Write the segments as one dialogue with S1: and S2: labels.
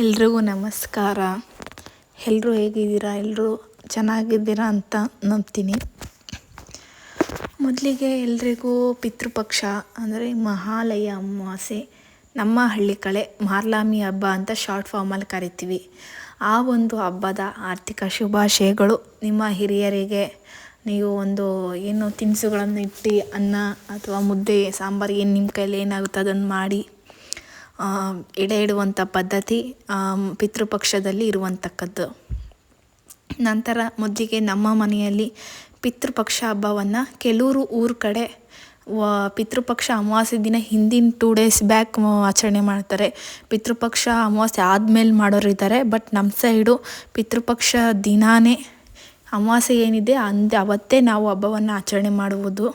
S1: ಎಲ್ರಿಗೂ ನಮಸ್ಕಾರ. ಎಲ್ಲರೂ ಹೇಗಿದ್ದೀರಾ? ಎಲ್ಲರೂ ಚೆನ್ನಾಗಿದ್ದೀರಾ ಅಂತ ನಂಬ್ತೀನಿ. ಮೊದಲಿಗೆ ಎಲ್ರಿಗೂ ಪಿತೃಪಕ್ಷ, ಅಂದರೆ ಮಹಾಲಯ ಅಮಾವಾಸ್ಯೆ, ನಮ್ಮ ಹಳ್ಳಿ ಕಳೆ ಮಾರ್ಲಾಮಿ ಹಬ್ಬ ಅಂತ ಶಾರ್ಟ್ ಫಾರ್ಮಲ್ಲಿ ಕರಿತೀವಿ. ಆ ಒಂದು ಹಬ್ಬದ ಆರ್ಥಿಕ ಶುಭಾಶಯಗಳು ನಿಮ್ಮ ಹಿರಿಯರಿಗೆ. ನೀವು ಒಂದು ಏನು ತಿನಿಸುಗಳನ್ನು ಇಟ್ಟು ಅನ್ನ ಅಥವಾ ಮುದ್ದೆ, ಸಾಂಬಾರು ಏನು ನಿಮ್ಮ ಕೈಯಲ್ಲಿ ಏನಾಗುತ್ತೆ ಅದನ್ನು ಮಾಡಿ. ಎಡೆ ಇಡುವಂಥ ಪದ್ಧತಿ ಪಿತೃಪಕ್ಷದಲ್ಲಿ ಇರುವಂತಕ್ಕದ್ದು. ನಂತರ ಮೊದಲಿಗೆ ನಮ್ಮ ಮನೆಯಲ್ಲಿ ಪಿತೃಪಕ್ಷ ಹಬ್ಬವನ್ನು ಕೆಲವರು ಊರ ಕಡೆ, ವ, ಪಿತೃಪಕ್ಷ ಅಮಾವಾಸ್ಯೆ ದಿನ ಹಿಂದಿನ ಟೂ ಡೇಸ್ ಬ್ಯಾಕ್ ಆಚರಣೆ ಮಾಡ್ತಾರೆ. ಪಿತೃಪಕ್ಷ ಅಮಾವಾಸ್ಯೆ ಆದಮೇಲೆ ಮಾಡೋರು ಇದ್ದಾರೆ ಬಟ್ ನಮ್ಮ ಸೈಡು ಪಿತೃಪಕ್ಷ ದಿನಾನೇ ಅಮಾವಾಸ್ಯೆ ಏನಿದೆ, ಅಂದ, ಅವತ್ತೇ ನಾವು ಹಬ್ಬವನ್ನು ಆಚರಣೆ ಮಾಡುವುದು.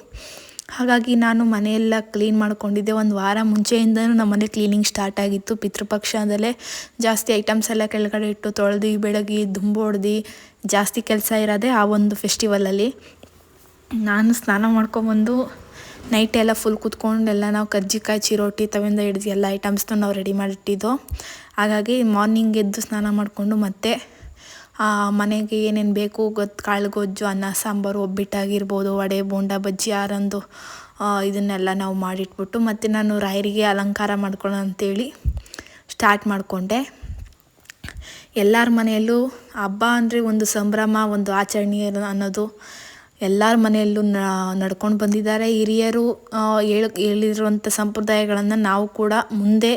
S1: ಹಾಗಾಗಿ ನಾನು ಮನೆಯೆಲ್ಲ ಕ್ಲೀನ್ ಮಾಡ್ಕೊಂಡಿದ್ದೆ. ಒಂದು ವಾರ ಮುಂಚೆಯಿಂದನೂ ನಮ್ಮ ಮನೆ ಕ್ಲೀನಿಂಗ್ ಸ್ಟಾರ್ಟ್ ಆಗಿತ್ತು. ಪಿತೃಪಕ್ಷದಲ್ಲೇ ಜಾಸ್ತಿ ಐಟಮ್ಸ್ ಎಲ್ಲ ಕೆಳಗಡೆ ಇಟ್ಟು ತೊಳೆದು ಬೆಳಗ್ಗೆ ದುಂಬು ಜಾಸ್ತಿ ಕೆಲಸ ಇರೋದೆ ಆ ಒಂದು ಫೆಸ್ಟಿವಲಲ್ಲಿ ನಾನು ಸ್ನಾನ ಮಾಡ್ಕೊಬಂದು ನೈಟ್ ಎಲ್ಲ ಫುಲ್ ಕೂತ್ಕೊಂಡು ಎಲ್ಲ ನಾವು ಕಜ್ಜಿಕಾಯಿ, ಚಿರೋಟಿ ತವಿಂದ ಹಿಡಿದು ಎಲ್ಲ ಐಟಮ್ಸ್ನೂ ನಾವು ರೆಡಿ ಮಾಡಿಟ್ಟಿದ್ದೋ. ಹಾಗಾಗಿ ಮಾರ್ನಿಂಗ್ ಎದ್ದು ಸ್ನಾನ ಮಾಡಿಕೊಂಡು ಮತ್ತೆ ಮನೆಗೆ ಏನೇನು ಬೇಕು ಗೊತ್ತು ಕಾಳು, ಗೊಜ್ಜು, ಅನ್ನ, ಸಾಂಬಾರು, ಒಬ್ಬಿಟ್ಟಾಗಿರ್ಬೋದು, ವಡೆ, ಬೋಂಡ, ಬಜ್ಜಿ, ಆರಂದು ಇದನ್ನೆಲ್ಲ ನಾವು ಮಾಡಿಟ್ಬಿಟ್ಟು ಮತ್ತು ನಾನು ರಾಯರಿಗೆ ಅಲಂಕಾರ ಮಾಡ್ಕೊಳ್ಳೋ ಅಂತೇಳಿ ಸ್ಟಾರ್ಟ್ ಮಾಡಿಕೊಂಡೆ. ಎಲ್ಲರ ಮನೆಯಲ್ಲೂ ಹಬ್ಬ ಅಂದರೆ ಒಂದು ಸಂಭ್ರಮ, ಒಂದು ಆಚರಣೆ ಅನ್ನೋದು ಎಲ್ಲರ ಮನೆಯಲ್ಲೂ ನಡ್ಕೊಂಡು ಬಂದಿದ್ದಾರೆ ಹಿರಿಯರು ಹೇಳಿ ಹೇಳಿರುವಂಥ ಸಂಪ್ರದಾಯಗಳನ್ನು ನಾವು ಕೂಡ ಮುಂದೆ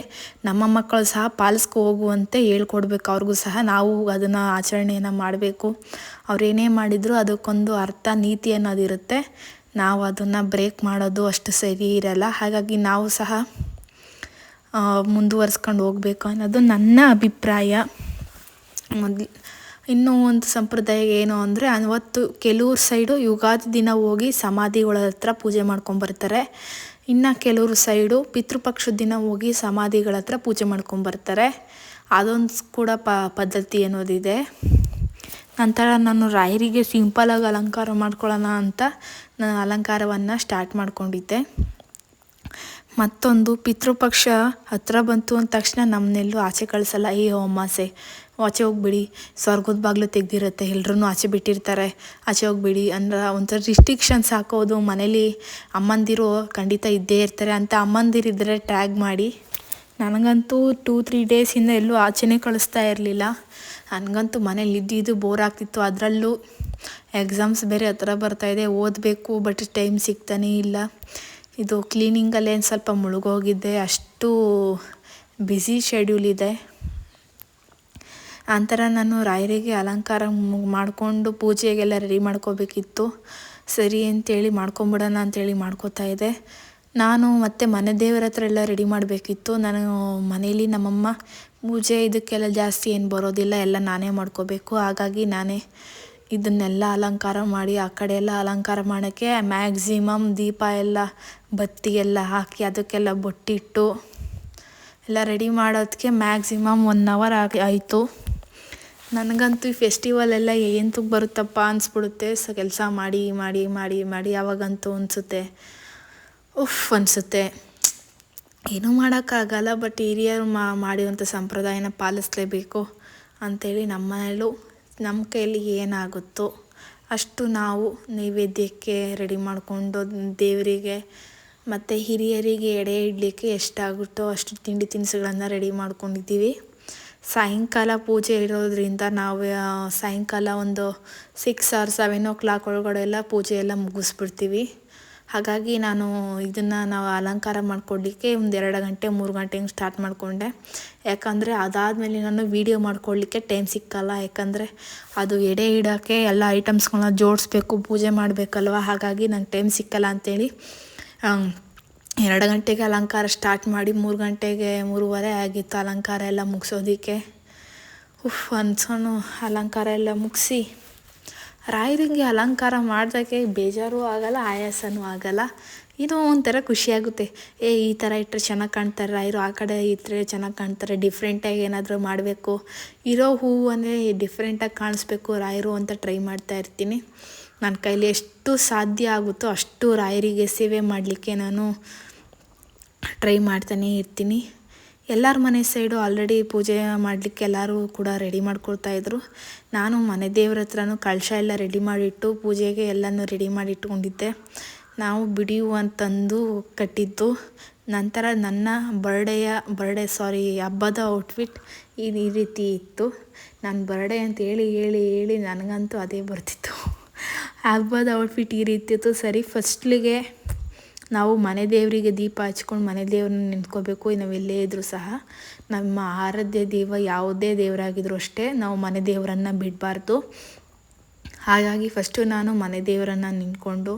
S1: ನಮ್ಮ ಮಕ್ಕಳು ಸಹ ಪಾಲಿಸ್ಕೊ ಹೋಗುವಂತೆ ಹೇಳ್ಕೊಡ್ಬೇಕು. ಅವ್ರಿಗೂ ಸಹ ನಾವು ಅದನ್ನು ಆಚರಣೆಯನ್ನು ಮಾಡಬೇಕು. ಅವ್ರು ಏನೇ ಮಾಡಿದರೂ ಅದಕ್ಕೊಂದು ಅರ್ಥ, ನೀತಿ ಅನ್ನೋದಿರುತ್ತೆ ನಾವು ಅದನ್ನು ಬ್ರೇಕ್ ಮಾಡೋದು ಅಷ್ಟು ಸರಿ ಇರಲ್ಲ. ಹಾಗಾಗಿ ನಾವು ಸಹ ಮುಂದುವರ್ಸ್ಕೊಂಡು ಹೋಗ್ಬೇಕು ಅನ್ನೋದು ನನ್ನ ಅಭಿಪ್ರಾಯ. ಮೊದ್ಲು ಇನ್ನೂ ಒಂದು ಸಂಪ್ರದಾಯ ಏನು ಅಂದರೆ, ಅವತ್ತು ಕೆಲವ್ರ ಸೈಡು ಯುಗಾದಿ ದಿನ ಹೋಗಿ ಸಮಾಧಿಗಳ ಹತ್ರ ಪೂಜೆ ಮಾಡ್ಕೊಂಬರ್ತಾರೆ ಇನ್ನು ಕೆಲವ್ರ ಸೈಡು ಪಿತೃಪಕ್ಷದ ದಿನ ಹೋಗಿ ಸಮಾಧಿಗಳ ಹತ್ರ ಪೂಜೆ ಮಾಡ್ಕೊಂಬರ್ತಾರೆ ಅದೊಂದು ಕೂಡ ಪ, ಪದ್ಧತಿ ಅನ್ನೋದಿದೆ. ನಂತರ ನಾನು ರಾಯರಿಗೆ ಸಿಂಪಲಾಗಿ ಅಲಂಕಾರ ಮಾಡ್ಕೊಳ್ಳೋಣ ಅಂತ ನಾನು ಅಲಂಕಾರವನ್ನು ಸ್ಟಾರ್ಟ್ ಮಾಡ್ಕೊಂಡಿದ್ದೆ. ಮತ್ತೊಂದು ಪಿತೃಪಕ್ಷ ಹತ್ರ ಬಂತು ಅಂದ ತಕ್ಷಣ ನಮ್ಮನ್ನೆಲ್ಲೂ ಆಚೆ ಕಳಿಸಲ್ಲ ಈ ಅಮಾಸೆ ಆಚೆ ಹೋಗ್ಬಿಡಿ. ಸ್ವರ್ಗದ ಬಾಗಿಲು ತೆಗ್ದಿರುತ್ತೆ. ಎಲ್ಲರೂ ಆಚೆ ಬಿಟ್ಟಿರ್ತಾರೆ. ಆಚೆ ಹೋಗ್ಬಿಡಿ ಅಂದ್ರೆ ಒಂಥರ ರಿಸ್ಟ್ರಿಕ್ಷನ್ಸ್ ಹಾಕೋದು ಮನೇಲಿ. ಅಮ್ಮಂದಿರು ಖಂಡಿತ ಇದ್ದೇ ಇರ್ತಾರೆ ಅಂತ ಅಮ್ಮಂದಿರಿದ್ದರೆ ಟ್ಯಾಗ್ ಮಾಡಿ. ನನಗಂತೂ ಟೂ ತ್ರೀ ಡೇಸಿಂದ ಎಲ್ಲೂ ಆಚೆನೇ ಕಳಿಸ್ತಾ ಇರಲಿಲ್ಲ. ನನಗಂತೂ ಮನೇಲಿ ಇದ್ದಿದ್ದು ಬೋರ್ ಆಗ್ತಿತ್ತು. ಅದರಲ್ಲೂ ಎಕ್ಸಾಮ್ಸ್ ಬೇರೆ ಹತ್ರ ಬರ್ತಾಯಿದೆ ಓದಬೇಕು ಬಟ್ ಟೈಮ್ ಸಿಗ್ತಾನೇ ಇಲ್ಲ. ಇದು ಕ್ಲೀನಿಂಗಲ್ಲೇ ಸ್ವಲ್ಪ ಮುಳುಗೋಗಿದ್ದೆ ಅಷ್ಟು ಬ್ಯುಸಿ ಶೆಡ್ಯೂಲ್ ಇದೆ. ನಂತರ ನಾನು ರಾಯರಿಗೆ ಅಲಂಕಾರ ಮಾಡಿಕೊಂಡು ಪೂಜೆಗೆಲ್ಲ ರೆಡಿ ಮಾಡ್ಕೋಬೇಕಿತ್ತು. ಸರಿ ಅಂತೇಳಿ ಮಾಡ್ಕೊಂಬಿಡೋಣ ಅಂತೇಳಿ ಮಾಡ್ಕೋತಾ ಇದ್ದೆ. ನಾನು ಮತ್ತು ಮನೆ ದೇವರ ಹತ್ರ ಎಲ್ಲ ರೆಡಿ ಮಾಡಬೇಕಿತ್ತು. ನಾನು ಮನೇಲಿ ನಮ್ಮಮ್ಮ ಪೂಜೆ ಇದಕ್ಕೆಲ್ಲ ಜಾಸ್ತಿ ಏನು ಬರೋದಿಲ್ಲ, ಎಲ್ಲ ನಾನೇ ಮಾಡ್ಕೋಬೇಕು. ಹಾಗಾಗಿ ನಾನೇ ಇದನ್ನೆಲ್ಲ ಅಲಂಕಾರ ಮಾಡಿ ಆ ಕಡೆ ಎಲ್ಲ ಅಲಂಕಾರ ಮಾಡೋಕ್ಕೆ ಮ್ಯಾಕ್ಸಿಮಮ್ ದೀಪ ಎಲ್ಲ, ಬತ್ತಿ ಎಲ್ಲ ಹಾಕಿ ಅದಕ್ಕೆಲ್ಲ ಬೊಟ್ಟಿಟ್ಟು ಎಲ್ಲ ರೆಡಿ ಮಾಡೋದಕ್ಕೆ ಮ್ಯಾಕ್ಸಿಮಮ್ ಒನ್ ಅವರ್ ಆಗಿ ಆಯಿತು. ನನಗಂತೂ ಈ ಫೆಸ್ಟಿವಲ್ ಎಲ್ಲ ಎಂತಕ್ಕೆ ಬರುತ್ತಪ್ಪ ಅನಿಸ್ಬಿಡುತ್ತೆ. ಸೊ ಕೆಲಸ ಮಾಡಿ ಮಾಡಿ ಮಾಡಿ ಮಾಡಿ ಯಾವಾಗಂತೂ ಅನಿಸುತ್ತೆ. ಉಫ್, ಅನಿಸುತ್ತೆ. ಏನೂ ಮಾಡೋಕ್ಕಾಗಲ್ಲ, ಬಟ್ ಹಿರಿಯರು ಮಾ, ಮಾಡಿರುವಂಥ ಸಂಪ್ರದಾಯನ ಪಾಲಿಸಲೇಬೇಕು ಅಂಥೇಳಿ ನಮ್ಮ ನಮ್ಮ ಕೈಯಲ್ಲಿ ಏನಾಗುತ್ತೋ ಅಷ್ಟು ನಾವು ನೈವೇದ್ಯಕ್ಕೆ ರೆಡಿ ಮಾಡಿಕೊಂಡು ದೇವರಿಗೆ ಮತ್ತು ಹಿರಿಯರಿಗೆ ಎಡೆ ಇಡಲಿಕ್ಕೆ ಎಷ್ಟಾಗುತ್ತೋ ಅಷ್ಟು ತಿಂಡಿ ತಿನಿಸುಗಳನ್ನು ರೆಡಿ ಮಾಡ್ಕೊಂಡಿದ್ದೀವಿ. ಸಾಯಂಕಾಲ ಪೂಜೆ ಇರೋದ್ರಿಂದ ನಾವು ಸಾಯಂಕಾಲ ಒಂದು six or seven o'clock ಒಳಗಡೆ ಎಲ್ಲ ಪೂಜೆ ಎಲ್ಲ ಮುಗಿಸ್ಬಿಡ್ತೀವಿ. ಹಾಗಾಗಿ ನಾನು ಇದನ್ನು ನಾವು ಅಲಂಕಾರ ಮಾಡ್ಕೊಡ್ಲಿಕ್ಕೆ ಒಂದು ಎರಡು ಗಂಟೆ, ಮೂರು ಗಂಟೆ ಹಿಂಗೆ ಸ್ಟಾರ್ಟ್ ಮಾಡಿಕೊಂಡೆ. ಯಾಕಂದರೆ ಅದಾದಮೇಲೆ ನಾನು ವೀಡಿಯೋ ಮಾಡ್ಕೊಳ್ಳಿಕ್ಕೆ ಟೈಮ್ ಸಿಕ್ಕಲ್ಲ. ಯಾಕಂದರೆ ಅದು ಎಡೆ ಇಡೋಕ್ಕೆ ಎಲ್ಲ ಐಟಮ್ಸ್ಗಳನ್ನ ಜೋಡಿಸ್ಬೇಕು, ಪೂಜೆ ಮಾಡಬೇಕಲ್ವ? ಹಾಗಾಗಿ ನಂಗೆ ಟೈಮ್ ಸಿಕ್ಕಲ್ಲ ಅಂಥೇಳಿ ಎರಡು ಗಂಟೆಗೆ ಅಲಂಕಾರ ಸ್ಟಾರ್ಟ್ ಮಾಡಿ ಮೂರು ಗಂಟೆಗೆ ಮೂರುವರೆ ಆಗಿತ್ತು ಅಲಂಕಾರ ಎಲ್ಲ ಮುಗಿಸೋದಕ್ಕೆ. ಉಫ್, ಅನ್ಸೋನು ಅಲಂಕಾರ ಎಲ್ಲ ಮುಗಿಸಿ. ರಾಯರಿಗೆ ಅಲಂಕಾರ ಮಾಡಿದಾಗೆ ಬೇಜಾರು ಆಗಲ್ಲ, ಆಯಾಸನೂ ಆಗಲ್ಲ. ಇದು ಒಂಥರ ಖುಷಿಯಾಗುತ್ತೆ ಏ, ಈ ಥರ ಇಟ್ಟರೆ ಚೆನ್ನಾಗಿ ಕಾಣ್ತಾರೆ, ರಾಯರು ಆ ಕಡೆ ಇಟ್ಟರೆ ಚೆನ್ನಾಗಿ ಕಾಣ್ತಾರೆ ಡಿಫ್ರೆಂಟಾಗಿ ಏನಾದರೂ ಮಾಡಬೇಕು. ಇರೋ ಹೂವನ್ನೇ ಡಿಫ್ರೆಂಟಾಗಿ ಕಾಣಿಸ್ಬೇಕು, ರಾಯರು ಅಂತ ಟ್ರೈ ಮಾಡ್ತಾ ಇರ್ತೀನಿ. ನನ್ನ ಕೈಲಿ ಎಷ್ಟು ಸಾಧ್ಯ ಆಗುತ್ತೋ ಅಷ್ಟು ರಾಯರಿಗೆ ಸೇವೆ ಮಾಡಲಿಕ್ಕೆ ನಾನು ಟ್ರೈ ಮಾಡ್ತಾನೇ ಇರ್ತೀನಿ. ಎಲ್ಲರ ಮನೆ ಸೈಡು ಆಲ್ರೆಡಿ ಪೂಜೆ ಮಾಡಲಿಕ್ಕೆ ಎಲ್ಲರೂ ಕೂಡ ರೆಡಿ ಮಾಡ್ಕೊಳ್ತಾ ಮಾಡ್ಕೊಳ್ತಾಯಿದ್ರು ನಾನು ಮನೆ ದೇವ್ರ ಹತ್ರನೂ ಕಳಶ ಎಲ್ಲ ರೆಡಿ ಮಾಡಿಟ್ಟು ಪೂಜೆಗೆ ಎಲ್ಲನೂ ರೆಡಿ ಮಾಡಿಟ್ಕೊಂಡಿದ್ದೆ. ನಾವು ಬಿಡಿ ಅಂತಂದು ಕಟ್ಟಿದ್ದು. ನಂತರ ನನ್ನ ಬರ್ಡೆಯ, ಬರ್ಡೆ ಸಾರಿ ಹಬ್ಬದ ಔಟ್ಫಿಟ್ ಈ ರೀತಿ ಇತ್ತು. ನಾನು ಬರ್ಡೆ ಅಂತ ಹೇಳಿ ಹೇಳಿ ಹೇಳಿ ನನಗಂತೂ ಅದೇ ಬರ್ತಿತ್ತು. ಹಬ್ಬದ ಔಟ್ಫಿಟ್ ಈ ರೀತಿ ಇತ್ತು. ಸರಿ, ಫಸ್ಟ್ಲಿಗೆ ನಾವು ಮನೆ ದೇವರಿಗೆ ದೀಪ ಹಚ್ಕೊಂಡು ಮನೆ ದೇವ್ರನ್ನ ನಿಂತ್ಕೋಬೇಕು. ಎಲ್ಲೇ ಇದ್ದರೂ ಸಹ ನಮ್ಮ ಆರಾಧ್ಯ ದೇವ ಯಾವುದೇ ದೇವರಾಗಿದ್ರೂ ಅಷ್ಟೇ ನಾವು ಮನೆ ದೇವರನ್ನು ಬಿಡಬಾರ್ದು. ಹಾಗಾಗಿ ಫಸ್ಟು ನಾನು ಮನೆ ದೇವರನ್ನು ನಿಂತ್ಕೊಂಡು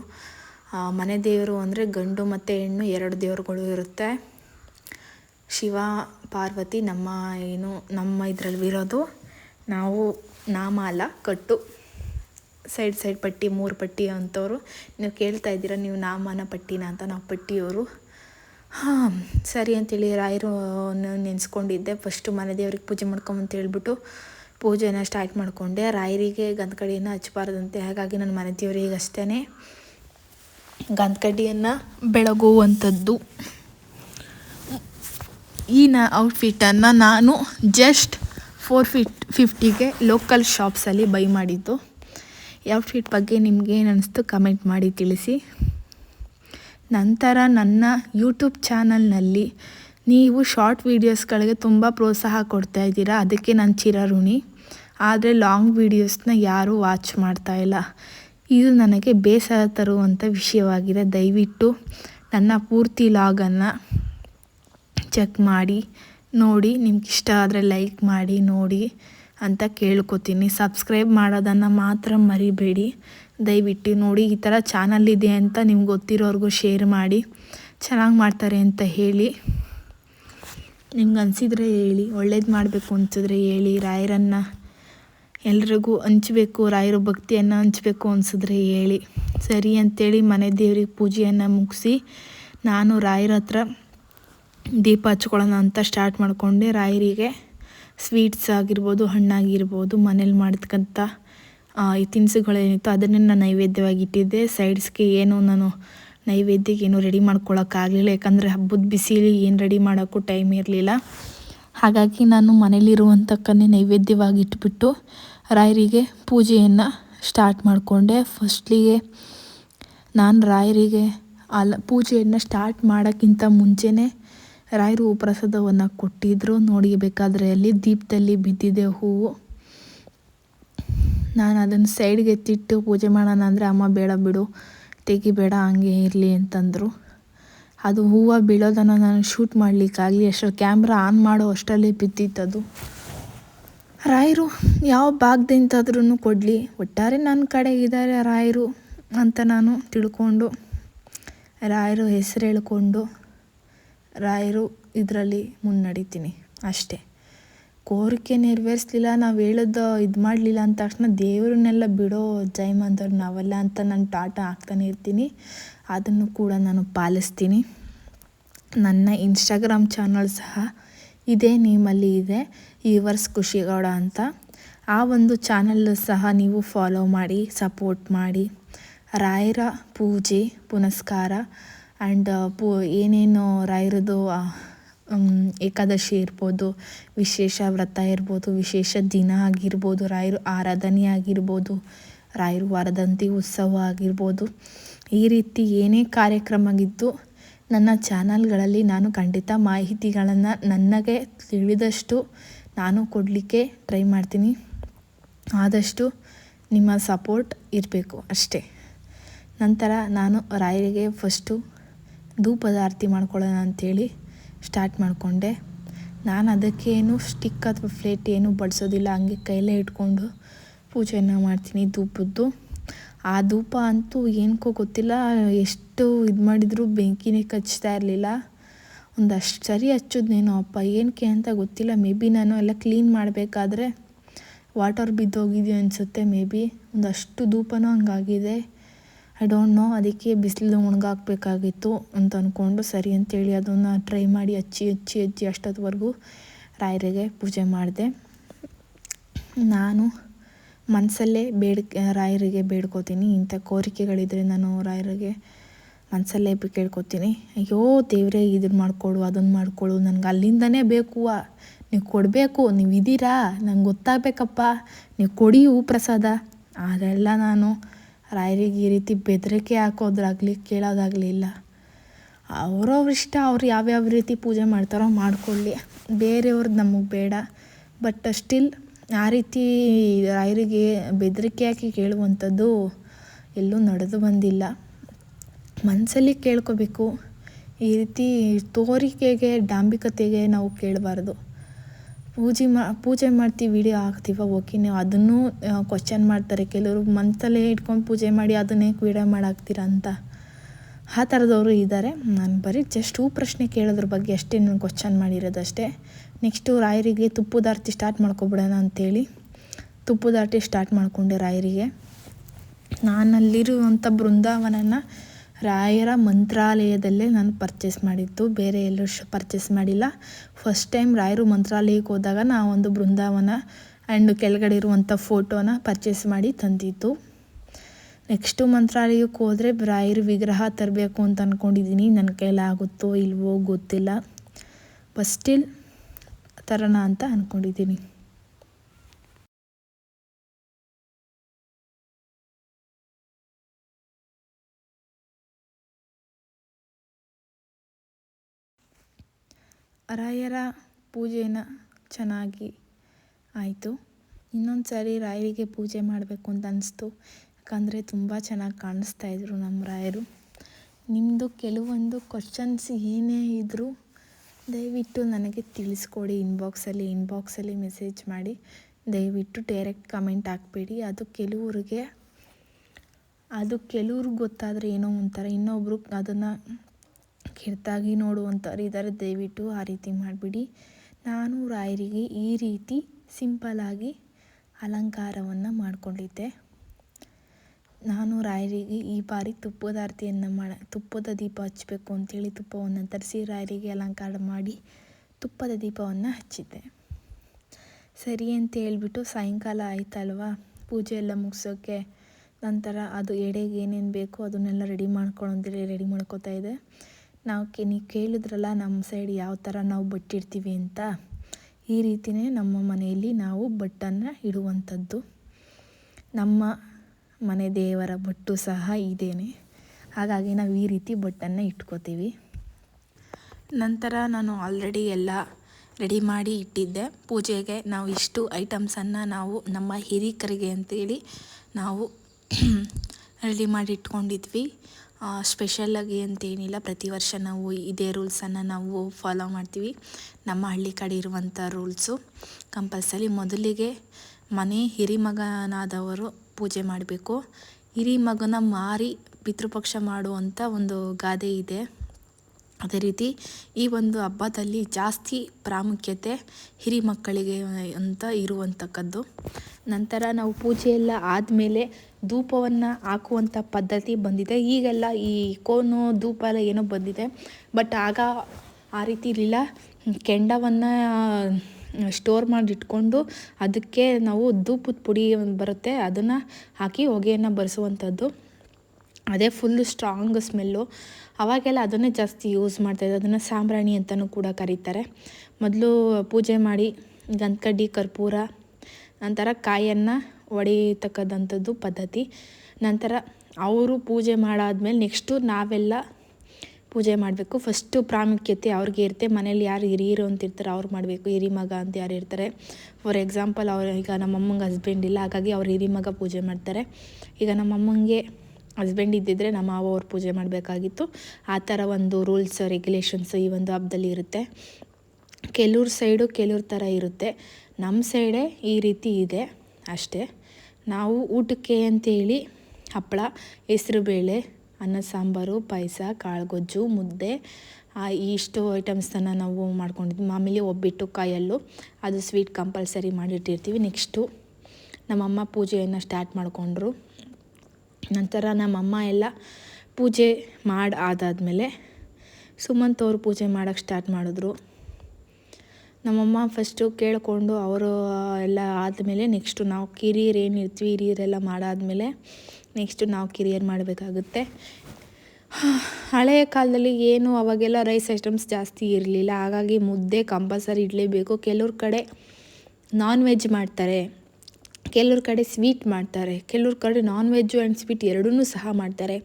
S1: ಮನೆ ದೇವರು ಅಂದರೆ ಗಂಡು ಮತ್ತು ಹೆಣ್ಣು ಎರಡು ದೇವರುಗಳು ಇರುತ್ತೆ. ಶಿವ, ಪಾರ್ವತಿ, ನಮ್ಮ ಏನು, ನಮ್ಮ ಇದರಲ್ಲಿ ಇರೋದು ನಾವು ನಾಮ ಅಲ್ಲ, ಕಟ್ಟು. ಸೈಡ್ ಸೈಡ್ ಪಟ್ಟಿ, ಮೂರು ಪಟ್ಟಿ ಅಂತವರು. ನೀವು ಕೇಳ್ತಾ ಇದ್ದೀರಾ, ನೀವು ನಾಮಾನ ಪಟ್ಟಿನ ಅಂತ, ನಾವು ಪಟ್ಟಿಯವರು. ಹಾಂ, ಸರಿ ಅಂತೇಳಿ ರಾಯರು ನೆನೆಸ್ಕೊಂಡಿದ್ದೆ. ಫಸ್ಟು ಮನೆ ದೇವ್ರಿಗೆ ಪೂಜೆ ಮಾಡ್ಕೊಂಬಂತ ಹೇಳ್ಬಿಟ್ಟು ಪೂಜೆನ ಸ್ಟಾರ್ಟ್ ಮಾಡಿಕೊಂಡೆ. ರಾಯರಿಗೆ ಗಂಧಕಡಿಯನ್ನು ಹಚ್ಚಬಾರ್ದಂತೆ ಹಾಗಾಗಿ ನನ್ನ ಮನೆ ದೇವ್ರಿಗೆ ಅಷ್ಟೇ ಗಂಧಕಡ್ಡಿಯನ್ನು ಬೆಳಗುವಂಥದ್ದು. ಈ ನ ಔಟ್ಫಿಟ್ಟನ್ನು ನಾನು ಜಸ್ಟ್ ಫೋರ್ ಫಿಟ್, ಫಿಫ್ಟಿಗೆ ಲೋಕಲ್ ಶಾಪ್ಸಲ್ಲಿ ಬೈ ಮಾಡಿದ್ದು. ಈ ಔಟ್ಫಿಟ್ ಬಗ್ಗೆ ನಿಮಗೆ ಏನು ಅನಿಸ್ತು ಕಮೆಂಟ್ ಮಾಡಿ ತಿಳಿಸಿ. ನಂತರ ನನ್ನ ಯೂಟ್ಯೂಬ್ ಚಾನಲ್ನಲ್ಲಿ ನೀವು ಶಾರ್ಟ್ ವೀಡಿಯೋಸ್ಗಳಿಗೆ ತುಂಬ ಪ್ರೋತ್ಸಾಹ ಕೊಡ್ತಾ ಇದ್ದೀರಾ? ಅದಕ್ಕೆ ನಾನು ಚಿರಋಣಿ ಆದರೆ ಲಾಂಗ್ ವೀಡಿಯೋಸ್ನ ಯಾರೂ ವಾಚ್ ಮಾಡ್ತಾ ಇಲ್ಲ. ಇದು ನನಗೆ ಬೇಸರ ತರುವಂಥ ವಿಷಯವಾಗಿದೆ. ದಯವಿಟ್ಟು ನನ್ನ ಪೂರ್ತಿ ಲಾಗನ್ನು ಚೆಕ್ ಮಾಡಿ, ನೋಡಿ. ನಿಮ್ಗೆ ಇಷ್ಟ ಆದರೆ ಲೈಕ್ ಮಾಡಿ, ನೋಡಿ. ಅಂತ ಕೇಳ್ಕೊತೀನಿ. ಸಬ್ಸ್ಕ್ರೈಬ್ ಮಾಡೋದನ್ನು ಮಾತ್ರ ಮರಿಬೇಡಿ. ದಯವಿಟ್ಟು ನೋಡಿ, ಈ ಥರ ಚಾನಲ್ ಇದೆ ಅಂತ ನಿಮ್ಗೆ ಗೊತ್ತಿರೋರಿಗೂ ಶೇರ್ ಮಾಡಿ. ಚೆನ್ನಾಗಿ ಮಾಡ್ತಾರೆ ಅಂತ ಹೇಳಿ. ನಿಮ್ಗೆ ಅನಿಸಿದ್ರೆ ಹೇಳಿ, ಒಳ್ಳೇದು ಮಾಡಬೇಕು ಅನಿಸಿದ್ರೆ ಹೇಳಿ. ರಾಯರನ್ನು ಎಲ್ರಿಗೂ ಹಂಚಬೇಕು, ರಾಯರ ಭಕ್ತಿಯನ್ನು ಹಂಚಬೇಕು ಅನಿಸಿದ್ರೆ ಹೇಳಿ. ಸರಿ ಅಂತೇಳಿ ಮನೆ ದೇವ್ರಿಗೆ ಪೂಜೆಯನ್ನು ಮುಗಿಸಿ, ನಾನು ರಾಯರ ಹತ್ರ ದೀಪ ಹಚ್ಕೊಳ್ಳೋಣ ಅಂತ ಸ್ಟಾರ್ಟ್ ಮಾಡಿಕೊಂಡೆ. ರಾಯರಿಗೆ ಸ್ವೀಟ್ಸ್ ಆಗಿರ್ಬೋದು, ಹಣ್ಣಾಗಿರ್ಬೋದು, ಮನೇಲಿ ಮಾಡ್ತಕ್ಕಂಥ ಈ ತಿನಿಸುಗಳೇನಿತ್ತು ಅದನ್ನೇ ನಾನು ನೈವೇದ್ಯವಾಗಿ ಇಟ್ಟಿದ್ದೆ. ಸೈಡ್ಸ್ಗೆ ಏನು ನಾನು ನೈವೇದ್ಯಕ್ಕೆ ಏನು ರೆಡಿ ಮಾಡ್ಕೊಳ್ಳೋಕ್ಕಾಗಲಿಲ್ಲ ಯಾಕಂದರೆ ಹಬ್ಬದ ಬಿಸಿಲಿ ಏನು ರೆಡಿ ಮಾಡೋಕ್ಕೂ ಟೈಮ್ ಇರಲಿಲ್ಲ. ಹಾಗಾಗಿ ನಾನು ಮನೇಲಿರುವಂಥಕ್ಕನ್ನೇ ನೈವೇದ್ಯವಾಗಿ ಇಟ್ಬಿಟ್ಟು ರಾಯರಿಗೆ ಪೂಜೆಯನ್ನು ಸ್ಟಾರ್ಟ್ ಮಾಡಿಕೊಂಡೆ. ಫಸ್ಟ್ಲಿಗೆ ನಾನು ರಾಯರಿಗೆ ಅಲ್ಲ, ಪೂಜೆಯನ್ನು ಸ್ಟಾರ್ಟ್ ಮಾಡೋಕ್ಕಿಂತ ಮುಂಚೆನೇ ರಾಯರು ಪ್ರಸಾದವನ್ನು ಕೊಟ್ಟಿದ್ದರು ನೋಡಿ, ಬೇಕಾದರೆ ಅಲ್ಲಿ ದೀಪದಲ್ಲಿ ಬಿದ್ದಿದೆ ಹೂವು. ನಾನು ಅದನ್ನು ಸೈಡ್ಗೆ ಎತ್ತಿಟ್ಟು ಪೂಜೆ ಮಾಡೋಣ ಅಂದರೆ ಅಮ್ಮ, ಬೇಡ ಬಿಡು, ತೆಗಿಬೇಡ, ಹಂಗೆ ಇರಲಿ ಅಂತಂದರು. ಅದು ಹೂವು ಬೀಳೋದನ್ನು ನಾನು ಶೂಟ್ ಮಾಡಲಿಕ್ಕಾಗಲಿ ಅಷ್ಟು ಕ್ಯಾಮ್ರಾ ಆನ್ ಮಾಡೋ ಅಷ್ಟರಲ್ಲಿ ಬಿದ್ದಿತ್ತದು ರಾಯರು, ಯಾವ ಭಾಗದಿಂದಾದ್ರೂ ಕೊಡಲಿ, ಒಟ್ಟಾರೆ ನನ್ನ ಕಡೆ ಇದ್ದಾರೆ ರಾಯರು ಅಂತ ನಾನು ತಿಳ್ಕೊಂಡು, ರಾಯರು ಹೆಸರು ಹೇಳ್ಕೊಂಡು ರಾಯರು ಇದರಲ್ಲಿ ಮುನ್ನಡಿತೀನಿ ಅಷ್ಟೇ. ಕೋರಿಕೆ ನೆರವೇರಿಸ್ಲಿಲ್ಲ, ನಾವು ಹೇಳೋದು ಇದು ಮಾಡಲಿಲ್ಲ ಅಂದ ತಕ್ಷಣ ದೇವರನ್ನೆಲ್ಲ ಬಿಡೋ ಜೈಮಂದವ್ರು ನಾವಲ್ಲ ಅಂತ ನಾನು ಟಾಟ ಹಾಕ್ತಾನೆ ಇರ್ತೀನಿ. ಅದನ್ನು ಕೂಡ ನಾನು ಪಾಲಿಸ್ತೀನಿ. ನನ್ನ ಇನ್ಸ್ಟಾಗ್ರಾಮ್ ಚಾನಲ್ ಸಹ ಇದೇ ನೇಮಲ್ಲಿ ಇದೆ ಯುವರ್ಸ್ ಖುಷಿಗೌಡ ಅಂತ. ಆ ಒಂದು ಚಾನಲ್ ಸಹ ನೀವು ಫಾಲೋ ಮಾಡಿ ಸಪೋರ್ಟ್ ಮಾಡಿ. ರಾಯರ ಪೂಜೆ, ಪುನಸ್ಕಾರ. ಆ್ಯಂಡ್ ಪು, ಏನೇನು ರಾಯರದು ಏಕಾದಶಿ ಇರ್ಬೋದು, ವಿಶೇಷ ವ್ರತ ಇರ್ಬೋದು, ವಿಶೇಷ ದಿನ ಆಗಿರ್ಬೋದು, ರಾಯರು ಆರಾಧನೆ ಆಗಿರ್ಬೋದು, ರಾಯರು ವರದಂತಿ ಉತ್ಸವ ಆಗಿರ್ಬೋದು, ಈ ರೀತಿ ಏನೇ ಕಾರ್ಯಕ್ರಮ ಆಗಿದ್ದು ನನ್ನ ಚಾನಲ್ಗಳಲ್ಲಿ ನಾನು ಖಂಡಿತ ಮಾಹಿತಿಗಳನ್ನು ನನಗೆ ತಿಳಿದಷ್ಟು ನಾನು ಕೊಡಲಿಕ್ಕೆ ಟ್ರೈ ಮಾಡ್ತೀನಿ. ಆದಷ್ಟು ನಿಮ್ಮ ಸಪೋರ್ಟ್ ಇರಬೇಕು ಅಷ್ಟೇ. ನಂತರ ನಾನು ರಾಯರಿಗೆ ಫಸ್ಟು ಧೂಪದ ಆರತಿ ಮಾಡ್ಕೊಳ್ಳೋಣ ಅಂಥೇಳಿ ಸ್ಟಾರ್ಟ್ ಮಾಡಿಕೊಂಡೆ. ನಾನು ಅದಕ್ಕೇನು ಸ್ಟಿಕ್ ಅಥವಾ ಫ್ಲೇಟ್ ಏನೂ ಬಡಿಸೋದಿಲ್ಲ ಹಂಗೆ ಕೈಲೇ ಇಟ್ಕೊಂಡು ಪೂಜೆಯನ್ನು ಮಾಡ್ತೀನಿ ಧೂಪದ್ದು. ಆ ಧೂಪ ಅಂತೂ ಏನಕ್ಕೋ ಗೊತ್ತಿಲ್ಲ, ಎಷ್ಟು ಇದು ಮಾಡಿದರೂ ಬೆಂಕಿನೇ ಕಚ್ತಾ ಇರಲಿಲ್ಲ. ಒಂದಷ್ಟು ಸರಿ ಹಚ್ಚೋದ್ನೇನೋ ಅಪ್ಪ ಏನಕ್ಕೆ ಅಂತ ಗೊತ್ತಿಲ್ಲ. ಮೇ ಬಿ ನಾನು ಎಲ್ಲ ಕ್ಲೀನ್ ಮಾಡಬೇಕಾದ್ರೆ ವಾಟರ್ ಬಿದ್ದೋಗಿದೆಯೋ ಅನಿಸುತ್ತೆ ಮೇ ಬಿ ಒಂದಷ್ಟು ಧೂಪನೂ ಹಂಗಾಗಿದೆ. ಐ ಡೋಂಟ್ ನೋ ಅದಕ್ಕೆ ಬಿಸಿಲು ಒಣಗಾಕಬೇಕಾಗಿತ್ತು ಅಂತ ಅಂದ್ಕೊಂಡು ಸರಿ ಅಂತೇಳಿ ಅದನ್ನು ಟ್ರೈ ಮಾಡಿ ಹಚ್ಚಿ ಹಚ್ಚಿ ಹಚ್ಚಿ ಅಷ್ಟೊತ್ತವರೆಗೂ ರಾಯರಿಗೆ ಪೂಜೆ ಮಾಡಿದೆ. ನಾನು ಮನಸ್ಸಲ್ಲೇ ಬೇಡ ರಾಯರಿಗೆ ಬೇಡ್ಕೋತೀನಿ. ಇಂಥ ಕೋರಿಕೆಗಳಿದ್ರೆ ನಾನು ರಾಯರಿಗೆ ಮನಸಲ್ಲೇ ಕೇಳ್ಕೊತೀನಿ. ಅಯ್ಯೋ, ದೇವರೇ ಇದನ್ನ ಮಾಡ್ಕೊಳು ಅದನ್ನು ಮಾಡ್ಕೊಳು ನನಗೆ ಅಲ್ಲಿಂದನೇ ಬೇಕು ನೀವು ಕೊಡಬೇಕು, ನೀವು ಇದ್ದೀರಾ ನಂಗೆ ಗೊತ್ತಾಗಬೇಕಪ್ಪ, ನೀವು ಕೊಡಿ ಹೂ ಪ್ರಸಾದ ಅದೆಲ್ಲ ನಾನು ರಾಯರಿಗೆ ಈ ರೀತಿ ಬೆದರಿಕೆ ಹಾಕೋದ್ರಾಗಲಿ ಕೇಳೋದಾಗಲಿ ಇಲ್ಲ. ಅವ್ರವ್ರ ಇಷ್ಟ, ಅವ್ರು ಯಾವ್ಯಾವ ರೀತಿ ಪೂಜೆ ಮಾಡ್ತಾರೋ ಮಾಡ್ಕೊಳ್ಳಿ. ಬೇರೆಯವ್ರದ್ದು ನಮಗೆ ಬೇಡ. ಬಟ್ ಸ್ಟಿಲ್ ಆ ರೀತಿ ರಾಯರಿಗೆ ಬೆದರಿಕೆ ಹಾಕಿ ಕೇಳುವಂಥದ್ದು ಎಲ್ಲೂ ನಡೆದು ಬಂದಿಲ್ಲ. ಮನಸ್ಸಲ್ಲಿ ಕೇಳ್ಕೋಬೇಕು. ಈ ರೀತಿ ತೋರಿಕೆಗೆ, ಡಾಂಬಿಕತೆಗೆ ನಾವು ಕೇಳಬಾರ್ದು. ಪೂಜೆ ಮಾ, ಪೂಜೆ ಮಾಡ್ತೀವಿ ವಿಡಿಯೋ ಹಾಕ್ತೀವ, ಓಕೆ, ನೀವು ಅದನ್ನೂ ಕ್ವಶನ್ ಮಾಡ್ತಾರೆ ಕೆಲವರು ಮನಸ್ಸಲ್ಲೇ ಇಟ್ಕೊಂಡು ಪೂಜೆ ಮಾಡಿ ಅದನ್ನೇ ವಿಡಿಯೋ ಮಾಡಾಕ್ತೀರ ಅಂತ. ಆ ಥರದವರು ಇದ್ದಾರೆ ನಾನು ಬರೀ ಜಸ್ಟ್ ಹೂ ಪ್ರಶ್ನೆ ಕೇಳೋದ್ರ ಬಗ್ಗೆ ಅಷ್ಟೇ ನಾನು ಕ್ವಶನ್ ಮಾಡಿರೋದಷ್ಟೇ. ನೆಕ್ಸ್ಟು ರಾಯರಿಗೆ ತುಪ್ಪದಾರ್ತಿ ಸ್ಟಾರ್ಟ್ ಮಾಡ್ಕೊಬಿಡೋಣ ಅಂಥೇಳಿ ತುಪ್ಪದಾರ್ತಿ ಸ್ಟಾರ್ಟ್ ಮಾಡಿಕೊಂಡೆ ರಾಯರಿಗೆ. ನಾನಲ್ಲಿರುವಂಥ ಬೃಂದಾವನನ ರಾಯರ ಮಂತ್ರಾಲಯದಲ್ಲೇ ನಾನು ಪರ್ಚೇಸ್ ಮಾಡಿತ್ತು ಬೇರೆ ಎಲ್ಲೂ ಶ ಪರ್ಚೇಸ್ ಮಾಡಿಲ್ಲ. ಫಸ್ಟ್ ಟೈಮ್ ರಾಯರು ಮಂತ್ರಾಲಯಕ್ಕೆ ಹೋದಾಗ ಒಂದು ಬೃಂದಾವನ ಆ್ಯಂಡ್ ಕೆಳಗಡೆ ಇರುವಂಥ ಫೋಟೋನ ಪರ್ಚೇಸ್ ಮಾಡಿ ತಂದಿತ್ತು ನೆಕ್ಸ್ಟು ಮಂತ್ರಾಲಯಕ್ಕೆ ಹೋದರೆ ರಾಯರ ವಿಗ್ರಹ ತರಬೇಕು ಅಂತ ಅಂದ್ಕೊಂಡಿದ್ದೀನಿ ನನ್ನ ಕೈಲಾಗುತ್ತೋ ಇಲ್ವೋ ಗೊತ್ತಿಲ್ಲ. ಬಟ್ ತರೋಣ ಅಂತ ಅಂದ್ಕೊಂಡಿದ್ದೀನಿ ರಾಯರ ಪೂಜೆನ ಚೆನ್ನಾಗಿ ಆಯಿತು. ಇನ್ನೊಂದು ಸಾರಿ ರಾಯರಿಗೆ ಪೂಜೆ ಮಾಡಬೇಕು ಅಂತ ಅನಿಸ್ತು. ಯಾಕಂದರೆ ತುಂಬ ಚೆನ್ನಾಗಿ ಕಾಣಿಸ್ತಾ ಇದ್ರು ನಮ್ಮ ರಾಯರು. ನಿಮ್ಮದು ಕೆಲವೊಂದು ಕ್ವಶನ್ಸ್ ಏನೇ ಇದ್ದರೂ ದಯವಿಟ್ಟು ನನಗೆ ತಿಳಿಸ್ಕೊಡಿ ಇನ್ಬಾಕ್ಸಲ್ಲಿ ಇನ್ಬಾಕ್ಸಲ್ಲಿ ಮೆಸೇಜ್ ಮಾಡಿ. ದಯವಿಟ್ಟು ಡೈರೆಕ್ಟ್ ಕಮೆಂಟ್ ಹಾಕ್ಬೇಡಿ. ಅದು ಕೆಲವ್ರಿಗೆ ಅದು ಕೆಲವ್ರಿಗೆ ಗೊತ್ತಾದರೆ ಏನೋ ಒಂಥರ, ಇನ್ನೊಬ್ರು ಅದನ್ನು ಕೆಟ್ಟದಾಗಿ ನೋಡುವಂಥವ್ರು ಇದ್ದಾರೆ ದಯವಿಟ್ಟು ಆ ರೀತಿ ಮಾಡಿಬಿಡಿ. ನಾನು ರಾಯರಿಗೆ ಈ ರೀತಿ ಸಿಂಪಲಾಗಿ ಅಲಂಕಾರವನ್ನು ಮಾಡಿಕೊಂಡಿದ್ದೆ. ನಾನು ರಾಯರಿಗೆ ಈ ಬಾರಿ ತುಪ್ಪದ ಆರತಿಯನ್ನು ಮಾಡ, ತುಪ್ಪದ ದೀಪ ಹಚ್ಚಬೇಕು ಅಂತೇಳಿ ತುಪ್ಪವನ್ನು ತರಿಸಿ ರಾಯರಿಗೆ ಅಲಂಕಾರ ಮಾಡಿ ತುಪ್ಪದ ದೀಪವನ್ನು ಹಚ್ಚಿದ್ದೆ. ಸರಿ ಅಂತ ಹೇಳ್ಬಿಟ್ಟು ಸಾಯಂಕಾಲ ಆಯ್ತಲ್ವಾ? ಪೂಜೆ ಎಲ್ಲ ಮುಗಿಸೋಕ್ಕೆ ನಂತರ ಅದು ಎಡೆಗೆ ಏನೇನು ಬೇಕೋ ಅದನ್ನೆಲ್ಲ ರೆಡಿ ಮಾಡ್ಕೊಳ್ಳೋದಿಲ್ಲ ರೆಡಿ ಮಾಡ್ಕೋತಾ ಇದೆ ನಾವು ಕೆ, ನೀವು ಕೇಳಿದ್ರಲ್ಲ ನಮ್ಮ ಸೈಡ್ ಯಾವ ಥರ ನಾವು ಬಟ್ಟಿರ್ತೀವಿ ಅಂತ, ಈ ರೀತಿಯೇ ನಮ್ಮ ಮನೆಯಲ್ಲಿ ನಾವು ಬಟ್ಟನ್ನು ಇಡುವಂಥದ್ದು. ನಮ್ಮ ಮನೆ ದೇವರ ಬಟ್ಟು ಸಹ ಇದೇನೆ. ಹಾಗಾಗಿ ನಾವು ಈ ರೀತಿ ಬಟ್ಟನ್ನು ಇಟ್ಕೋತೀವಿ. ನಂತರ ನಾನು ಆಲ್ರೆಡಿ ಎಲ್ಲ ರೆಡಿ ಮಾಡಿ ಇಟ್ಟಿದ್ದೆ. ಪೂಜೆಗೆ ನಾವು ಇಷ್ಟು ಐಟಮ್ಸನ್ನು ನಾವು ನಮ್ಮ ಹಿರಿಕರಿಗೆ ಅಂತೇಳಿ ನಾವು ರೆಡಿ ಮಾಡಿ ಇಟ್ಕೊಂಡಿದ್ವಿ. ಸ್ಪೆಷಲಾಗಿ ಅಂತೇನಿಲ್ಲ. ಪ್ರತಿ ವರ್ಷ ನಾವು ಇದೇ ರೂಲ್ಸನ್ನು ನಾವು ಫಾಲೋ ಮಾಡ್ತೀವಿ. ನಮ್ಮ ಹಳ್ಳಿ ಕಡೆ ಇರುವಂಥ ರೂಲ್ಸು ಕಂಪಲ್ಸರಿ ಮೊದಲಿಗೆ ಮನೆ ಹಿರಿಮಗನಾದವರು ಪೂಜೆ ಮಾಡಬೇಕು. ಹಿರಿಮಗನ ಮಾರಿ ಪಿತೃಪಕ್ಷ ಮಾಡುವಂಥ ಒಂದು ಗಾದೆ ಇದೆ. ಅದೇ ರೀತಿ ಈ ಒಂದು ಹಬ್ಬದಲ್ಲಿ ಜಾಸ್ತಿ ಪ್ರಾಮುಖ್ಯತೆ ಹಿರಿ ಮಕ್ಕಳಿಗೆ ಅಂತ ಇರುವಂತಕ್ಕದ್ದು. ನಂತರ ನಾವು ಪೂಜೆ ಎಲ್ಲ ಆದಮೇಲೆ ಧೂಪವನ್ನು ಹಾಕುವಂಥ ಪದ್ಧತಿ ಬಂದಿದೆ. ಈಗೆಲ್ಲ ಈ ಕೋನು, ಧೂಪ ಎಲ್ಲ ಏನೋ ಬಂದಿದೆ. ಬಟ್ ಆಗ ಆ ರೀತಿ ಇರಲಿಲ್ಲ. ಕೆಂಡವನ್ನು ಸ್ಟೋರ್ ಮಾಡಿಟ್ಕೊಂಡು ಅದಕ್ಕೆ ನಾವು ಧೂಪದ ಪುಡಿ ಬರುತ್ತೆ. ಅದನ್ನು ಹಾಕಿ ಹೊಗೆಯನ್ನು ಬರೆಸುವಂಥದ್ದು ಅದೇ ಫುಲ್ಲು ಸ್ಟ್ರಾಂಗ್ ಸ್ಮೆಲ್ಲು ಅವಾಗೆಲ್ಲ ಅದನ್ನೇ ಜಾಸ್ತಿ ಯೂಸ್ ಮಾಡ್ತಾಯಿದ್ದೆ ಅದನ್ನು ಸಾಂಬ್ರಾಣಿ ಅಂತಲೂ ಕೂಡ ಕರೀತಾರೆ. ಮೊದಲು ಪೂಜೆ ಮಾಡಿ ಗಂಧಕಡ್ಡಿ, ಕರ್ಪೂರ, ನಂತರ ಕಾಯನ್ನು ಹೊಡಿತಕ್ಕಂಥದ್ದು ಪದ್ಧತಿ. ನಂತರ ಅವರು ಪೂಜೆ ಮಾಡಾದ್ಮೇಲೆ ನೆಕ್ಸ್ಟು ನಾವೆಲ್ಲ ಪೂಜೆ ಮಾಡಬೇಕು. ಫಸ್ಟು ಪ್ರಾಮುಖ್ಯತೆ ಅವ್ರಿಗೆ ಇರುತ್ತೆ. ಮನೇಲಿ ಯಾರು ಹಿರಿಯರು ಅಂತ ಇರ್ತಾರೆ, ಅವ್ರು ಮಾಡಬೇಕು. ಹಿರಿ ಮಗ ಅಂತ ಯಾರು ಇರ್ತಾರೆ. ಫಾರ್ ಎಕ್ಸಾಂಪಲ್ ಅವ್ರು ಈಗ ನಮ್ಮಮ್ಮಂಗೆ ಹಸ್ಬೆಂಡ್ ಇಲ್ಲ, ಹಾಗಾಗಿ ಅವ್ರು ಹಿರಿ ಮಗ ಪೂಜೆ ಮಾಡ್ತಾರೆ. ಈಗ ನಮ್ಮಮ್ಮಂಗೆ ಹಸ್ಬೆಂಡ್ ಇದ್ದಿದ್ದರೆ ನಮ್ಮ ಮಾವ ಅವ್ರು ಪೂಜೆ ಮಾಡಬೇಕಾಗಿತ್ತು. ಆ ಥರ ಒಂದು ರೂಲ್ಸ್ ರೆಗ್ಯುಲೇಷನ್ಸ್ ಈ ಒಂದು ಹಬ್ಬದಲ್ಲಿ ಇರುತ್ತೆ. ಕೆಲವ್ರ ಸೈಡು ಕೆಲವ್ರ ಥರ ಇರುತ್ತೆ. ನಮ್ಮ ಸೈಡೇ ಈ ರೀತಿ ಇದೆ. ಅಷ್ಟೇ. ನಾವು ಊಟಕ್ಕೆ ಅಂತೇಳಿ ಹಪ್ಪಳ ಹೆಸ್ರುಬೇಳೆ ಅನ್ನ ಸಾಂಬಾರು, ಪಾಯಸ, ಕಾಳುಗೊಜ್ಜು, ಮುದ್ದೆ ಇಷ್ಟು ಐಟಮ್ಸನ್ನು ನಾವು ಮಾಡ್ಕೊಂಡಿದ್ವಿ. ಮಾಮೂಲಿ ಒಬ್ಬಿಟ್ಟು ಕಾಯಲ್ಲು. ಅದು ಸ್ವೀಟ್ ಕಂಪಲ್ಸರಿ ಮಾಡಿಟ್ಟಿರ್ತೀವಿ. ನೆಕ್ಸ್ಟು ನಮ್ಮಮ್ಮ ಪೂಜೆಯನ್ನು ಸ್ಟಾರ್ಟ್ ಮಾಡಿಕೊಂಡ್ರು. ನಂತರ ನಮ್ಮಮ್ಮ ಎಲ್ಲ ಪೂಜೆ ಮಾಡಿ, ಆದಾದಮೇಲೆ ಸುಮಂತ್ ಅವರು ಪೂಜೆ ಮಾಡೋಕ್ಕೆ ಸ್ಟಾರ್ಟ್ ಮಾಡಿದ್ರು. ನಮ್ಮಮ್ಮ ಫಸ್ಟು ಕೇಳಿಕೊಂಡು ಅವರು ಎಲ್ಲ ಆದಮೇಲೆ ನೆಕ್ಸ್ಟು ನಾವು ಕಿರಿಯರು ಏನಿರ್ತೀವಿ ಹಿರಿಯರೆಲ್ಲ ಮಾಡಾದಮೇಲೆ ನೆಕ್ಸ್ಟು ನಾವು ಕಿರಿಯರು ಮಾಡಬೇಕಾಗುತ್ತೆ. ಹಳೆಯ ಕಾಲದಲ್ಲಿ ಏನು ಅವಾಗೆಲ್ಲ ರೈಸ್ ಐಟಮ್ಸ್ ಜಾಸ್ತಿ ಇರಲಿಲ್ಲ. ಹಾಗಾಗಿ ಮುದ್ದೆ ಕಂಪಲ್ಸರಿ ಇಡಲೇಬೇಕು. ಕೆಲವ್ರ ಕಡೆ ನಾನ್ ವೆಜ್ ಮಾಡ್ತಾರೆ. ಕೆಲವ್ರ ಕಡೆ ಸ್ವೀಟ್ ಮಾಡ್ತಾರೆ. ಕೆಲವ್ರ ಕಡೆ ನಾನ್ ವೆಜ್ಜು ಆ್ಯಂಡ್ ಸ್ವೀಟ್ ಎರಡೂ ಸಹ ಮಾಡ್ತಾರೆ.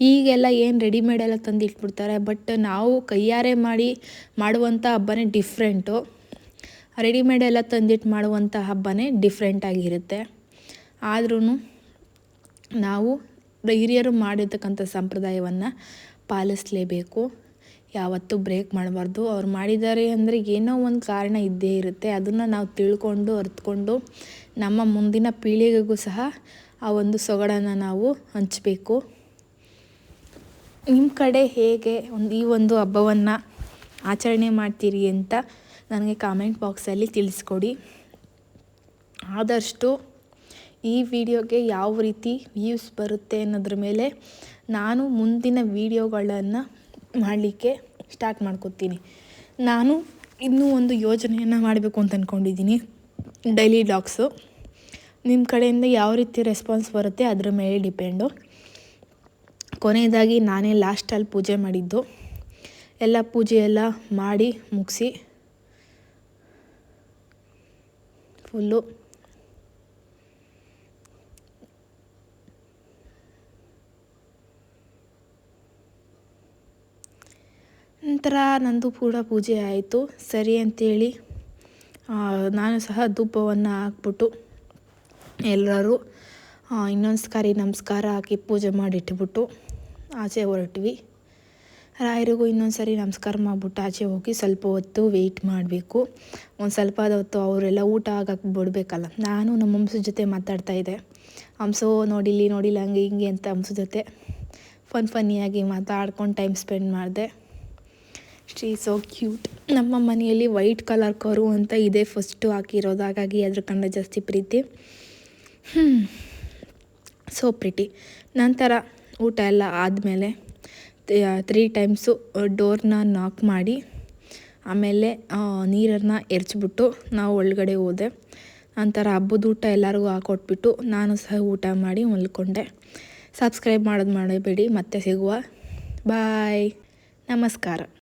S1: ಈಗೆಲ್ಲ ಏನು ರೆಡಿಮೇಡೆಲ್ಲ ತಂದು ಇಟ್ಬಿಡ್ತಾರೆ ಬಟ್ ನಾವು ಕೈಯಾರೆ ಮಾಡಿ ಮಾಡುವಂಥ ಹಬ್ಬನೇ ಡಿಫ್ರೆಂಟು ರೆಡಿಮೇಡ್ ಎಲ್ಲ ತಂದಿಟ್ಟು ಮಾಡುವಂಥ ಹಬ್ಬನೇ ಡಿಫ್ರೆಂಟಾಗಿರುತ್ತೆ ಆದ್ರೂ ನಾವು ಹಿರಿಯರು ಮಾಡಿರ್ತಕ್ಕಂಥ ಸಂಪ್ರದಾಯವನ್ನು ಪಾಲಿಸಲೇಬೇಕು. ಯಾವತ್ತೂ ಬ್ರೇಕ್ ಮಾಡಬಾರ್ದು. ಅವ್ರು ಮಾಡಿದ್ದಾರೆ ಅಂದರೆ ಏನೋ ಒಂದು ಕಾರಣ ಇದ್ದೇ ಇರುತ್ತೆ. ಅದನ್ನು ನಾವು ತಿಳ್ಕೊಂಡು, ಅರ್ತ್ಕೊಂಡು ನಮ್ಮ ಮುಂದಿನ ಪೀಳಿಗೆಗೂ ಸಹ ಆ ಒಂದು ಸೊಗಡನ್ನು ನಾವು ಹಂಚಬೇಕು. ನಿಮ್ಮ ಕಡೆ ಹೇಗೆ ಒಂದು ಈ ಒಂದು ಹಬ್ಬವನ್ನು ಆಚರಣೆ ಮಾಡ್ತೀರಿ ಅಂತ ನನಗೆ ಕಾಮೆಂಟ್ ಬಾಕ್ಸಲ್ಲಿ ತಿಳಿಸ್ಕೊಡಿ. ಆದಷ್ಟು ಈ ವಿಡಿಯೋಗೆ ಯಾವ ರೀತಿ ವ್ಯೂಸ್ ಬರುತ್ತೆ ಅನ್ನೋದ್ರ ಮೇಲೆ ನಾನು ಮುಂದಿನ ವೀಡಿಯೋಗಳನ್ನು ಮಾಡಲಿಕ್ಕೆ ಸ್ಟಾರ್ಟ್ ಮಾಡ್ಕೊತೀನಿ. ನಾನು ಇನ್ನೂ ಒಂದು ಯೋಜನೆಯನ್ನು ಮಾಡಬೇಕು ಅಂತ ಅಂದ್ಕೊಂಡಿದ್ದೀನಿ ಡೈಲಿ ಡಾಗ್ಸು ನಿಮ್ಮ ಕಡೆಯಿಂದ ಯಾವ ರೀತಿ ರೆಸ್ಪಾನ್ಸ್ ಬರುತ್ತೆ ಅದರ ಮೇಲೆ ಡಿಪೆಂಡು ಕೊನೆಯದಾಗಿ ನಾನೇ ಲಾಸ್ಟಲ್ಲಿ ಪೂಜೆ ಮಾಡಿದ್ದು. ಎಲ್ಲ ಪೂಜೆ ಎಲ್ಲ ಮಾಡಿ ಮುಗಿಸಿ ಫುಲ್ಲು ನಂತರ ನಂದು ಕೂಡ ಪೂಜೆ ಆಯಿತು. ಸರಿ ಅಂತೇಳಿ ನಾನು ಸಹ ಧೂಪವನ್ನು ಹಾಕ್ಬಿಟ್ಟು ಎಲ್ಲರೂ ಇನ್ನೊಂದು ಸಾರಿ ನಮಸ್ಕಾರ ಹಾಕಿ ಪೂಜೆ ಮಾಡಿಟ್ಬಿಟ್ಟು ಆಚೆ ಹೊರಟ್ವಿ. ರಾಯರಿಗೂ ಇನ್ನೊಂದು ಸರಿ ನಮಸ್ಕಾರ ಮಾಡಿಬಿಟ್ಟು ಆಚೆ ಹೋಗಿ ಸ್ವಲ್ಪ ಹೊತ್ತು ವೆಯ್ಟ್ ಮಾಡಬೇಕು. ಒಂದು ಸ್ವಲ್ಪ ಹೊತ್ತು ಅವರೆಲ್ಲ ಊಟ ಆಗಕ್ಕೆ ಬಿಡಬೇಕಲ್ಲ. ನಾನು ನಮ್ಮ ಹಂಸು ಜೊತೆ ಮಾತಾಡ್ತಾ ಇದ್ದೆ. ಹಂಸು, ನೋಡಿಲ್ಲಿ, ನೋಡಿಲ್ಲ, ಹಂಗೆ, ಹಿಂಗೆ ಅಂತ ಹಂಸು ಜೊತೆ ಫನ್ ಫನ್ನಿಯಾಗಿ ಮಾತಾಡ್ಕೊಂಡು ಟೈಮ್ ಸ್ಪೆಂಡ್ ಮಾಡಿದೆ. ಶ್ರೀ ಸೋ ಕ್ಯೂಟ್ ನಮ್ಮ ಮನೆಯಲ್ಲಿ ವೈಟ್ ಕಲರ್ ಕರು ಅಂತ ಇದೆ ಫಸ್ಟು ಹಾಕಿರೋದು. ಹಾಗಾಗಿ ಅದ್ರ ಕಂಡ ಜಾಸ್ತಿ ಪ್ರೀತಿ. ಹ್ಞೂ ಸೋ ಪ್ರಿಟಿ ನಂತರ ಊಟ ಎಲ್ಲ ಆದಮೇಲೆ ತ್ರೀ ಟೈಮ್ಸು ಡೋರ್ನ ನಾಕ್ ಮಾಡಿ, ಆಮೇಲೆ ನೀರನ್ನು ಎರಚಿಬಿಟ್ಟು ನಾವು ಒಳಗಡೆ ಹೋದೆ. ನಂತರ ಹಬ್ಬದ ಊಟ ಎಲ್ಲರಿಗೂ ಹಾಕೊಟ್ಬಿಟ್ಟು ನಾನು ಸಹ ಊಟ ಮಾಡಿ ಮಲ್ಕೊಂಡೆ. ಸಬ್ಸ್ಕ್ರೈಬ್ ಮಾಡೋದು ಮಾಡಬೇಡಿ ಮತ್ತೆ ಸಿಗುವ. ಬಾಯ್ ನಮಸ್ಕಾರ.